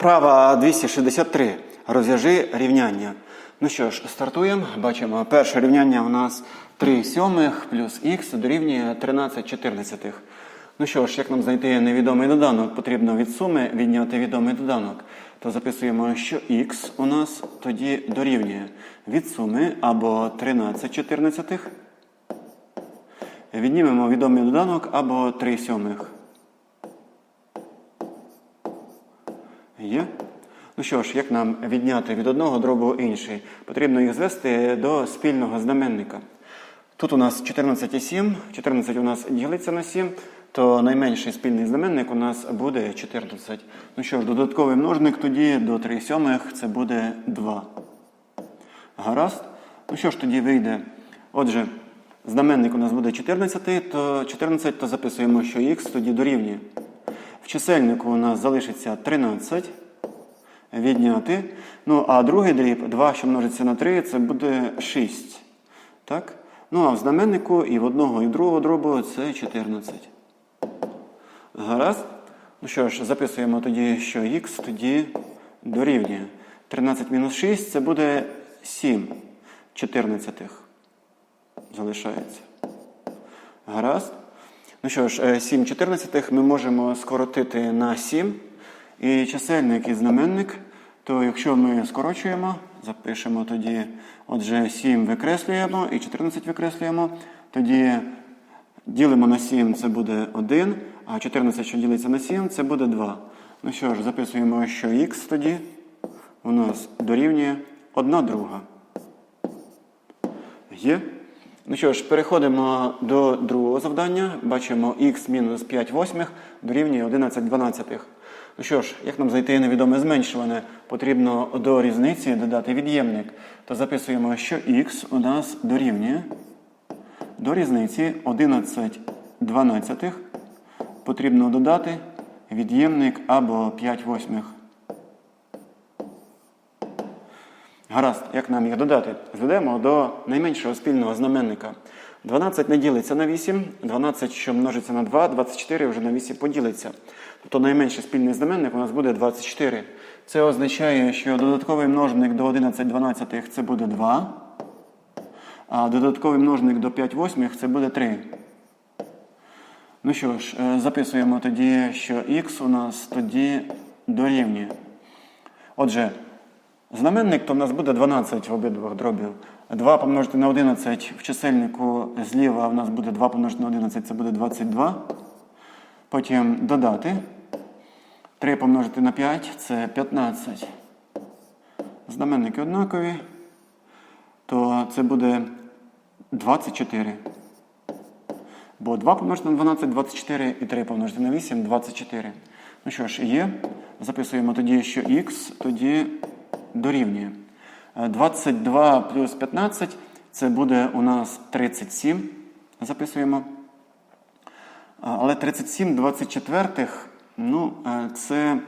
Вправа 263. Розв'яжи рівняння. Ну що ж, стартуємо. Бачимо, перше рівняння у нас 3 сьомих плюс х дорівнює 13 чотирнадцятих. Ну що ж, як нам знайти невідомий доданок? Потрібно від суми відняти відомий доданок. То записуємо, що х у нас тоді дорівнює від суми або 13 чотирнадцятих. Віднімемо відомий доданок або 3 сьомих. Є? Ну що ж, як нам відняти від одного дробу інший? Потрібно їх звести до спільного знаменника. Тут у нас 14 і 7, 14 у нас ділиться на 7, то найменший спільний знаменник у нас буде 14. Ну що ж, додатковий множник тоді до 3 сьомих це буде 2. Гаразд. Ну що ж тоді вийде? Отже, знаменник у нас буде 14, то 14, то записуємо, що х тоді дорівнює. Чисельнику у нас залишиться 13. Відняти. Ну, а другий дріб, 2, що множиться на 3, це буде 6. Так? Ну, а в знаменнику і в одного, і в другого дробу це 14. Гаразд. Ну що ж, записуємо тоді, що х тоді дорівнює. 13 мінус 6 це буде 7 чотирнадцятих. Залишається. Гаразд. Ну що ж, 7 чотирнадцятих ми можемо скоротити на 7. І чисельник і знаменник, то якщо ми скорочуємо, запишемо тоді, отже, 7 викреслюємо і 14 викреслюємо, тоді ділимо на 7, це буде 1, а 14, що ділиться на 7, це буде 2. Ну що ж, записуємо, що х тоді у нас дорівнює 1 друга. Є? Ну що ж, переходимо до другого завдання. Бачимо мінус 5 восьмих дорівнює 11 дванадцятих. Ну що ж, як нам знайти невідоме зменшуване? Потрібно до різниці додати від'ємник. То записуємо, що х у нас дорівнює до різниці 11 дванадцятих. Потрібно додати від'ємник або 5 восьмих. Гаразд, як нам їх додати? Зведемо до найменшого спільного знаменника. 12 не ділиться на 8, 12, що множиться на 2, 24 вже на 8 поділиться. Тобто найменший спільний знаменник у нас буде 24. Це означає, що додатковий множник до 11 12 це буде 2, а додатковий множник до 5 восьмих це буде 3. Ну що ж, е, записуємо тоді, що х у нас тоді дорівнює. Отже, знаменник то в нас буде 12 в обидвох дробів. 2 помножити на 11 в чисельнику зліва в нас буде 2 помножити на 11, це буде 22. Потім додати. 3 помножити на 5 це 15. Знаменники однакові. То це буде 24. Бо 2 помножити на 12 24 і 3 помножити на 8 24. Ну що ж, є. Записуємо тоді, що х тоді дорівнює. 22 плюс 15 це буде у нас 37. Записуємо. Але 37 24, ну, це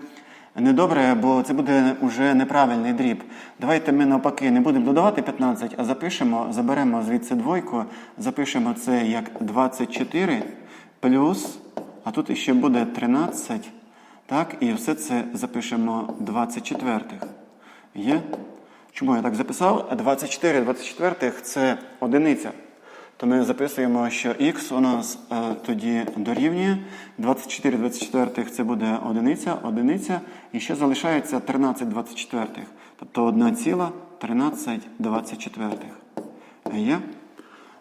недобре, бо це буде вже неправильний дріб. Давайте ми навпаки не будемо додавати 15, а запишемо, заберемо звідси двойку, запишемо це як 24 плюс, а тут ще буде 13. Так, і все це запишемо 24. Є? Чому я так записав? 24 24 це одиниця. То ми записуємо, що х у нас е, тоді дорівнює. 24 24 це буде одиниця, одиниця. І ще залишається 13 24. Тобто 1 ціла 13 24. Є?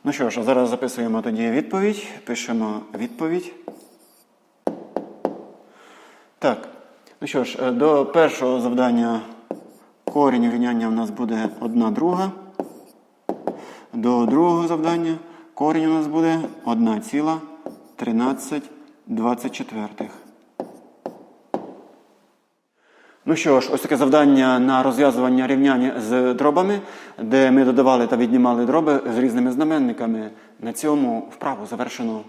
Ну що ж, зараз записуємо тоді відповідь. Пишемо відповідь. Так. Ну що ж, е, до першого завдання корінь рівняння у нас буде 1 друга. До другого завдання корінь у нас буде 1 ціла 13 24. Ну що ж, ось таке завдання на розв'язування рівняння з дробами, де ми додавали та віднімали дроби з різними знаменниками. На цьому вправу завершено.